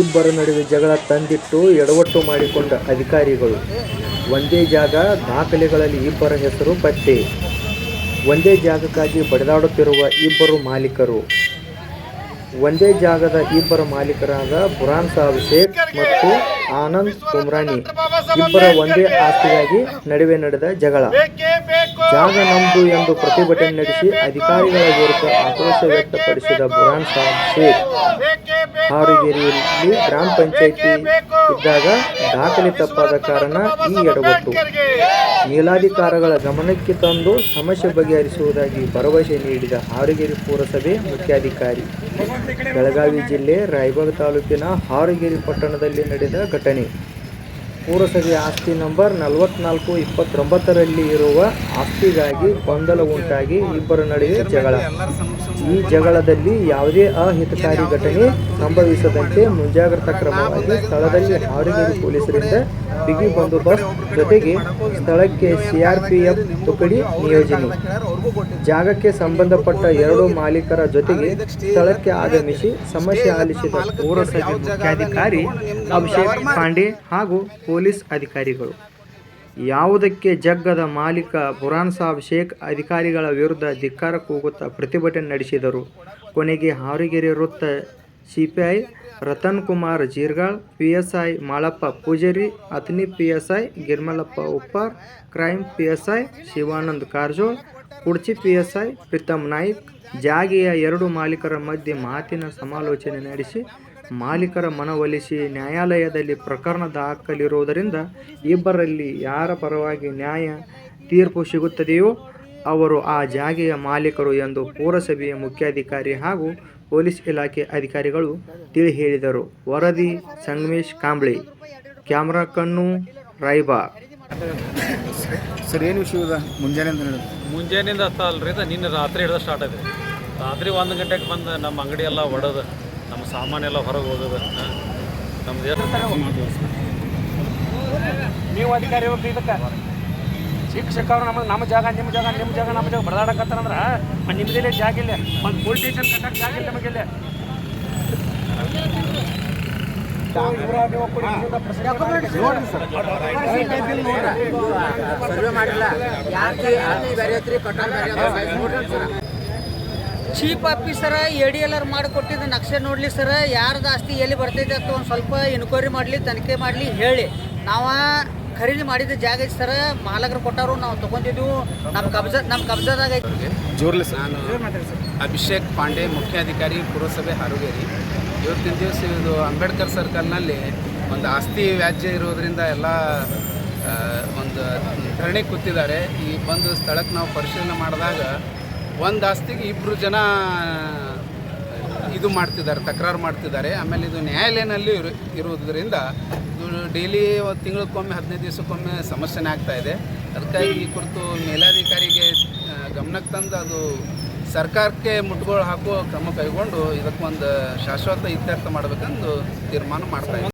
ಇಬ್ಬರ ನಡುವೆ ಜಗಳ ತಂದಿಟ್ಟು ಎಡವಟ್ಟು ಮಾಡಿಕೊಂಡ ಅಧಿಕಾರಿಗಳು. ಒಂದೇ ಜಾಗ ದಾಖಲೆಗಳಲ್ಲಿ ಇಬ್ಬರ ಹೆಸರು ಪತ್ತೆ. ಒಂದೇ ಜಾಗಕ್ಕಾಗಿ ಬಡಿದಾಡುತ್ತಿರುವ ಇಬ್ಬರು ಮಾಲೀಕರು. ಒಂದೇ ಜಾಗದ ಇಬ್ಬರ ಮಾಲೀಕರಾದ ಬುರಾನ್ ಸಾಬ್ ಶೇಖ್ ಮತ್ತು ಆನಂದ್ ಕುಮ್ರಾನಿ. ಇಬ್ಬರ ಒಂದೇ ಆಸ್ತಿಗಾಗಿ ನಡುವೆ ನಡೆದ ಜಗಳ. ಜಾಗ ನಮ್ಮದು ಎಂದು ಪ್ರತಿಭಟನೆ ನಡೆಸಿ ಅಧಿಕಾರಿಗಳ ವಿರುದ್ಧ ಆಕ್ರೋಶ ವ್ಯಕ್ತಪಡಿಸಿದ ಬುರಾನ್ ಸಾಬ್ ಶೇಖ್, ಹಾರಿಗೇರಿಯಲ್ಲಿ ಗ್ರಾಮ ಪಂಚಾಯಿತಿ ಇದ್ದಾಗ ದಾಖಲೆ ತಪ್ಪಾದ ಕಾರಣ ಈ ಎಡವಟ್ಟು. ಮೇಲಾಧಿಕಾರಿಗಳ ಗಮನಕ್ಕೆ ತಂದು ಸಮಸ್ಯೆ ಬಗೆಹರಿಸುವುದಾಗಿ ಭರವಸೆ ನೀಡಿದ ಹಾರಿಗೇರಿ ಪುರಸಭೆ ಮುಖ್ಯಾಧಿಕಾರಿ. ಬೆಳಗಾವಿ ಜಿಲ್ಲೆ ರಾಯಬಾಗ ತಾಲೂಕಿನ ಹಾರಿಗೇರಿ ಪಟ್ಟಣದಲ್ಲಿ ನಡೆದ ಘಟನೆ. ಪುರಸಭೆ ಆಸ್ತಿ ನಂಬರ್ ನಲವತ್ನಾಲ್ಕು ಇಪ್ಪತ್ತೊಂಬತ್ತರಲ್ಲಿ ಇರುವ ಆಸ್ತಿಗಾಗಿ ಗೊಂದಲ ಉಂಟಾಗಿ ಇಬ್ಬರ ನಡುವೆ ಜಗಳ. ಈ ಜಗಳದಲ್ಲಿ ಯಾವುದೇ ಅಹಿತಕಾರಿ ಘಟನೆ ಸಂಭವಿಸದಂತೆ ಮುಂಜಾಗ್ರತಾ ಕ್ರಮವಾಗಿ ಸ್ಥಳದಲ್ಲಿ ಹಾರಿಗೇರಿ ಪೊಲೀಸರಿಂದ ಬಿಗಿ ಬಂದೋಬಸ್ತ್ ಜೊತೆಗೆ ಸ್ಥಳಕ್ಕೆ ಸಿಆರ್ಪಿಎಫ್ ತುಕಡಿ ನಿಯೋಜನೆ. ಜಾಗಕ್ಕೆ ಸಂಬಂಧಪಟ್ಟ ಎರಡು ಮಾಲೀಕರ ಜೊತೆಗೆ ಸ್ಥಳಕ್ಕೆ ಆಗಮಿಸಿ ಸಮಸ್ಯೆ ಆಲಿಸಿದ ಪೌರಸಭೆ ಮುಖ್ಯಾಧಿಕಾರಿ ಅಭಿಷೇಕ್ ಪಾಂಡೆ ಹಾಗೂ ಪೊಲೀಸ್ ಅಧಿಕಾರಿಗಳು. ಯಾವುದಕ್ಕೆ ಜಗ್ಗದ ಮಾಲೀಕ ಬುರಾನ್ ಸಾಬ್ ಶೇಖ್ ಅಧಿಕಾರಿಗಳ ವಿರುದ್ಧ ಧಿಕ್ಕಾರ ಕೂಗುತ್ತಾ ಪ್ರತಿಭಟನೆ ನಡೆಸಿದರು. ಕೊನೆಗೆ ಹಾರಿಗೆರೆ ವೃತ್ತ CPI Ratan Kumar Jirgal PSI Malappa Pujari S PSI Girmalappa Uppar crime PSI Shivanand Karajol, Kudchi PSI Preetam Naik, ಜಾಗಿಯ ಎರಡು ಮಾಲೀಕರ ಮಧ್ಯೆ ಮಾತಿನ ಸಮಾಲೋಚನೆ ನಡೆಸಿ, ಮಾಲೀಕರ ಮನವೊಲಿಸಿ ನ್ಯಾಯಾಲಯದಲ್ಲಿ ಪ್ರಕರಣ ದಾಖಲಿರುವುದರಿಂದ ಇಬ್ಬರಲ್ಲಿ ಯಾರ ಪರವಾಗಿ ನ್ಯಾಯ ತೀರ್ಪು ಸಿಗುತ್ತದೆಯೋ ಅವರು ಆ ಜಾಗೆಯ ಮಾಲೀಕರು ಎಂದು ಪುರಸಭೆಯ ಮುಖ್ಯಾಧಿಕಾರಿ ಹಾಗೂ ಪೊಲೀಸ್ ಇಲಾಖೆ ಅಧಿಕಾರಿಗಳು ತಿಳಿ ಹೇಳಿದರು ವರದಿ ಸಂಗಮೇಶ್ ಕಾಂಬ್ಳೆ ಕ್ಯಾಮ್ರಾ ಕಣ್ಣು ರಾಯ್ಬಾ. ಸರ್ ಏನು ವಿಷಯ ಇದೆ? ಮುಂಜಾನೆ ಹೇಳಿದ್ರು. ಮುಂಜಾನೆಯಿಂದ ಅತ್ತ ಅಲ್ರಿ ಇದು ನಿನ್ನೆ ರಾತ್ರಿ ಹಿಡಿದು ಸ್ಟಾರ್ಟ್ ಆಯ್ತು. ರಾತ್ರಿ ಒಂದು ಗಂಟೆಗೆ ಬಂದು ನಮ್ಮ ಅಂಗಡಿ ಎಲ್ಲ ಒಡೋದು ನಮ್ಮ ಸಾಮಾನೆಲ್ಲ ಹೊರಗೆ ಹೋಗೋದು. ನಮ್ದು ನೀವು ಅಧಿಕಾರಿ ಹೋಗ್ರಿ ಇದಕ್ಕೆ? ಶಿಕ್ಷಕರು ನಮ್ಮ ನಮ್ಮ ಜಾಗ, ನಿಮ್ಮ ಜಾಗ ನಿಮ್ಮ ಜಾಗ, ನಮ್ಮ ಜಾಗ ಬಡದಾಡಕತ್ತಾರಂದ್ರೆ ನಿಮ್ಮದಿಲ್ಲೇ ಜಾಗ ಇಲ್ಲ ಒಂದು ಪೊಲೀಸ್ ಸ್ಟೇಷನ್ ಕಟ್ಟಕ್ಕೆ ಜಾಗ ಇಲ್ಲ ನಮಗಿಲ್ಲ chief ಆಫೀಸರ A D L R ಮಾಡಿಕೊಟ್ಟಿದ್ದ ನಕ್ಷೆ ನೋಡಲಿ ಸರ್ ಯಾರ್ದು ಆಸ್ತಿ ಎಲ್ಲಿ ಬರ್ತೈತೆ ಅಂತ ಒಂದು ಸ್ವಲ್ಪ ಎನ್ಕ್ವೈರಿ ಮಾಡಲಿ, ತನಿಖೆ ಮಾಡಲಿ, ಹೇಳಿ. ನಾವು ಖರೀದಿ ಮಾಡಿದ ಜಾಗ ಐತೆ ಸರ್. ಮಾಲಕರು ಕೊಟ್ಟಾರು ನಾವು ತಗೊಂಡಿದ್ದು ನಮ್ಮ ಕಬ್ಜ ನಮ್ಮ ಕಬ್ಜಾದಾಗ ಐತಿ. ಜೋರ್ಲಿ ಸರ್. ನಾನು ಅಭಿಷೇಕ್ ಪಾಂಡೆ ಮುಖ್ಯಾಧಿಕಾರಿ ಪುರಸಭೆ ಹಾರುಗೇರಿ. ಇವತ್ತಿನ ದಿವಸ ಇದು ಅಂಬೇಡ್ಕರ್ ಸರ್ಕಲ್ನಲ್ಲಿ ಒಂದು ಆಸ್ತಿ ವ್ಯಾಜ್ಯ ಇರೋದ್ರಿಂದ ಎಲ್ಲ ಒಂದು ಧರಣಿ ಕೂತಿದ್ದಾರೆ. ಈ ಬಂದು ಸ್ಥಳಕ್ಕೆ ನಾವು ಪರಿಶೀಲನೆ ಮಾಡಿದಾಗ ಒಂದು ಆಸ್ತಿಗೆ ಇಬ್ಬರು ಜನ ಇದು ಮಾಡ್ತಿದ್ದಾರೆ, ತಕರಾರು ಮಾಡ್ತಿದ್ದಾರೆ. ಆಮೇಲೆ ಇದು ನ್ಯಾಯಾಲಯನಲ್ಲಿ ಇರು, ಇರುವುದರಿಂದ ಇದು ಡೈಲಿ ತಿಂಗಳಕ್ಕೊಮ್ಮೆ, ಹದಿನೈದು ದಿವಸಕ್ಕೊಮ್ಮೆ ಸಮಸ್ಯೆನೇ ಆಗ್ತಾ ಇದೆ. ಅದಕ್ಕಾಗಿ ಈ ಕುರಿತು ಮೇಲಾಧಿಕಾರಿಗೆ ಗಮನಕ್ಕೆ ತಂದು ಅದು ಸರ್ಕಾರಕ್ಕೆ ಮುಟ್ಟುಗೋಲು ಹಾಕುವ ಕ್ರಮ ಕೈಗೊಂಡು ಇದಕ್ಕೊಂದು ಶಾಶ್ವತ ಇತ್ಯರ್ಥ ಮಾಡಬೇಕೆಂದು ತೀರ್ಮಾನ ಮಾಡ್ತಾ